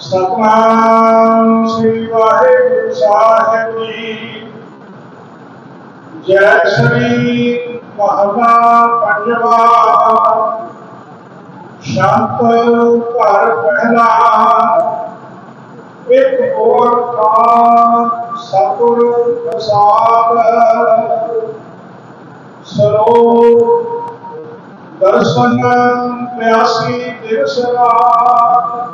ਸਤਨਾਮ ਸ੍ਰੀ ਵਾਹਿਗੁਰੂ ਸਾਹਿਬ ਜੀ ਜੈ ਸ੍ਰੀ ਮਹਲਾ ਪੰਜਵਾ ਸ਼ਾਂਤ ਘਰ ਪਹਿਲਾ ਇੱਕ ਓੰਕਾਰ ਸਤਿਗੁਰ ਪ੍ਰਸਾਦ ਸਰੋ ਦਰਸ਼ਨ ਪਿਆਸੀ ਦਿਵਸ ਰਾਤ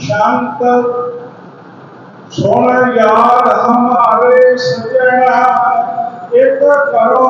शांत सुन यार हमारे सजना। एक करो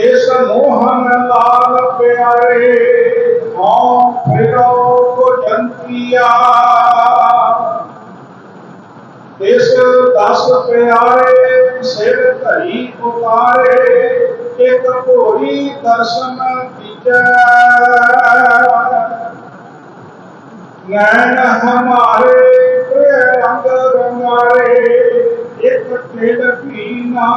इस मोहन लाल प्यारे ओम फिरो को जंतिया। ਇਸ ਦਸ ਪਿਆਰੇ, ਸਿਰ ਧਰੀ ਉਤਾਰੇ ਇੱਕ ਭੋਰੀ ਦਰਸ਼ਨ ਕੀਜੈ। ਨੈਣ ਹਮਾਰੇ ਪ੍ਰੇ ਰੰਗ ਰੰਗਾਰੇ, ਇੱਕ ਖੇਡ ਪੀਨਾ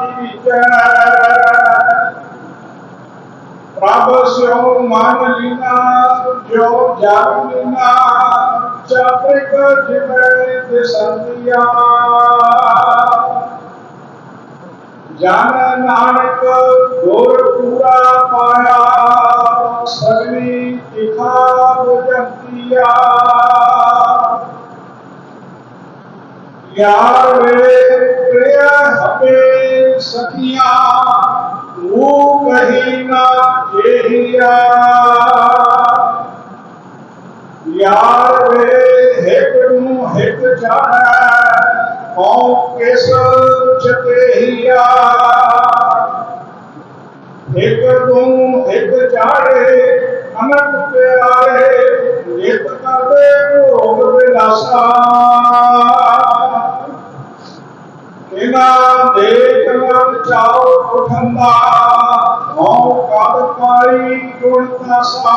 ਦੀਜੈ। ਪ੍ਰਭ ਸਿਓ ਮਨ ਲੀਨਾ, ਜੋ ਜਗ ਲੀਨਾ संधिया नानक गोरपुरा पाया सगली तिखा बुजंतिया यार वे प्रिय सखिया कहीं ना यार ਨਾ ਜੇਹੀਆ ਨੂੰ ਹਿੱਕ ਚਾਹੈ ਹਉ ਕਿਸ ਚਤੇਹੀਆ ਇੱਕ ਨੂੰ ਇੱਕ ਚਾੜੇ ਅਨੰਤ ਪਿਆਰੇ ਨਿਤ ਕਰਦੇ ਭੋਗ ਵਿਲਾਸਾ ਇਹਨਾਂ ਦੇਖ ਮਨ ਚਾਉ ਉਠੰਦਾ ਹਉ ਕਦ ਪਾਈ ਗੁਣ ਤਸਾ।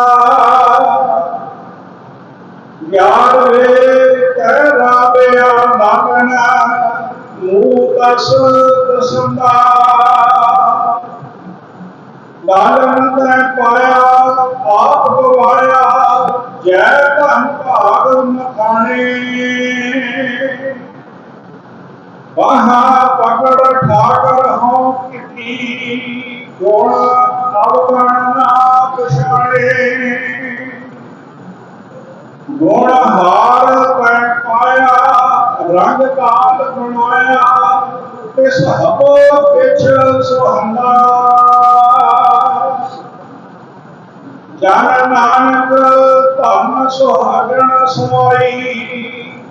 ਦਸ ਦਸੰਦਾ ਲਾਲਨ ਤੈ ਪਾਇਆ, ਆਪ ਗਵਾਇਆ ਜੈ ਧਨ ਭਾਗ ਮਖਾਣੇ। ਬਾਹਾ ਪਕੜ ਠਾਕਰ ਹਉ ਕੀਤੀ ਗੁਣ ਅਵਗਣ ਨਾ ਪਛਾਣੇ। ਗੁਣ ਹਾਰ ਪੈ ਪਾਇਆ, ਰੰਗ ਕਾਲ ਬਣਾਇਆ above angels of Allah. Jana Nanak Tahna Sohagana Samai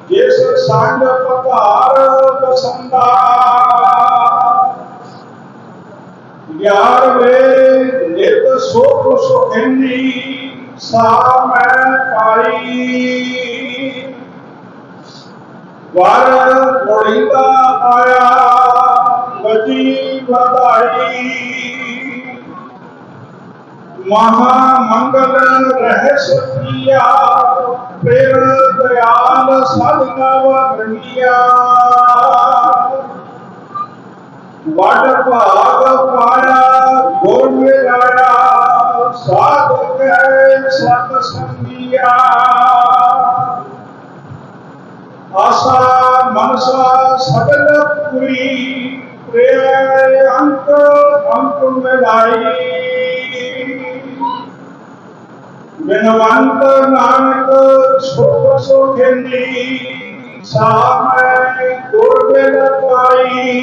Yes Sangha Patara Pasanda Yar Ved Nid Sokh Sokhini Sa Main Pai Var Gorinda Maya ਵਜੀ ਵਧਾਈ ਮਹਾ ਮੰਗਲ ਰਹਿ ਸਤਿਆ ਫਿਰ ਦਇਆਲ ਸਦ ਨਵ ਵਡ ਭਾਗ ਪਾਇਆ ਗੁਰ ਮਿਲਾਇਆ, ਸਾਧ ਕੈ ਸਤ ਸੰਗਿਆ। ਆਸਾ ਮਨਸਾ ਸਗਲ ਪੁਰੀ ਪ੍ਰੇ ਅੰਕ ਅੰਕ ਮਿਲਾਈ। ਬਿਨਵੰਤ ਨਾਨਕ ਸੁਖ ਸੁਖੇਂਦੀ ਸਾਮੈ ਗੁਰ ਬਿਨ ਪਾਈ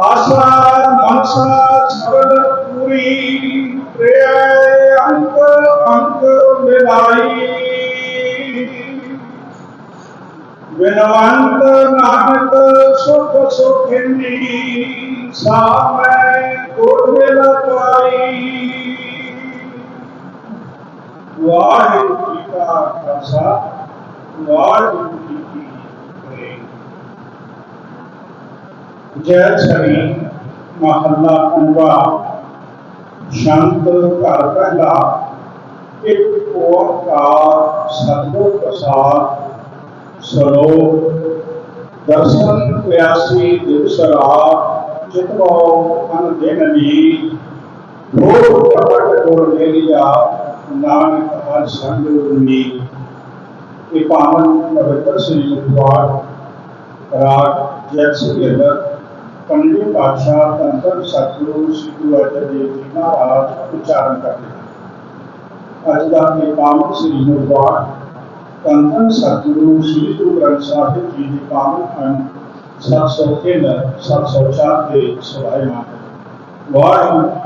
ਆਸਾ ਮਨਸਾ ਸਗਲ ਪੂਰੀ ਪ੍ਰਿਯ ਅੰਕ ਅੰਕ ਮਿਲਾਈ। विनवंत नानक सुख सुखिनी सामे जी का खासा जी की जय। श्री महला पंजवा शांत घर पहला एक ओंकार सतगुर प्रसाद ਸਰੋ ਦਰਸ਼ਨ ਪਿਆਸੀ ਦਿਵਸ ਚਿਤਵੋ ਅਨ ਦਿਨ ਦੀ ਭੋਗ ਕਪਟ ਕੋਲ ਲੈ ਲਿਆ ਨਾਨਕ ਹਰ ਸੰਗ ਉਨੀ ਇਹ ਪਾਵਨ ਪਵਿੱਤਰ ਸ੍ਰੀ ਮੁਖਵਾਰ ਰਾਗ ਜੈ ਸੁਖੇਦਰ ਪੰਜਵੇਂ ਪਾਤਸ਼ਾਹ ਤੰਤਰ ਸਤਿਗੁਰੂ ਸ੍ਰੀ ਗੁਰੂ ਅਰਜਨ ਦੇਵ ਜੀ ਮਹਾਰਾਜ ਉਚਾਰਨ ਕਰਦੇ ਹਨ। ਅੱਜ ਦਾ ਇਹ ਪਾਵਨ ਸ੍ਰੀ Tantan Sadhguru Sri Guru Sahib जी के पावन खंड 700 के अंदर 704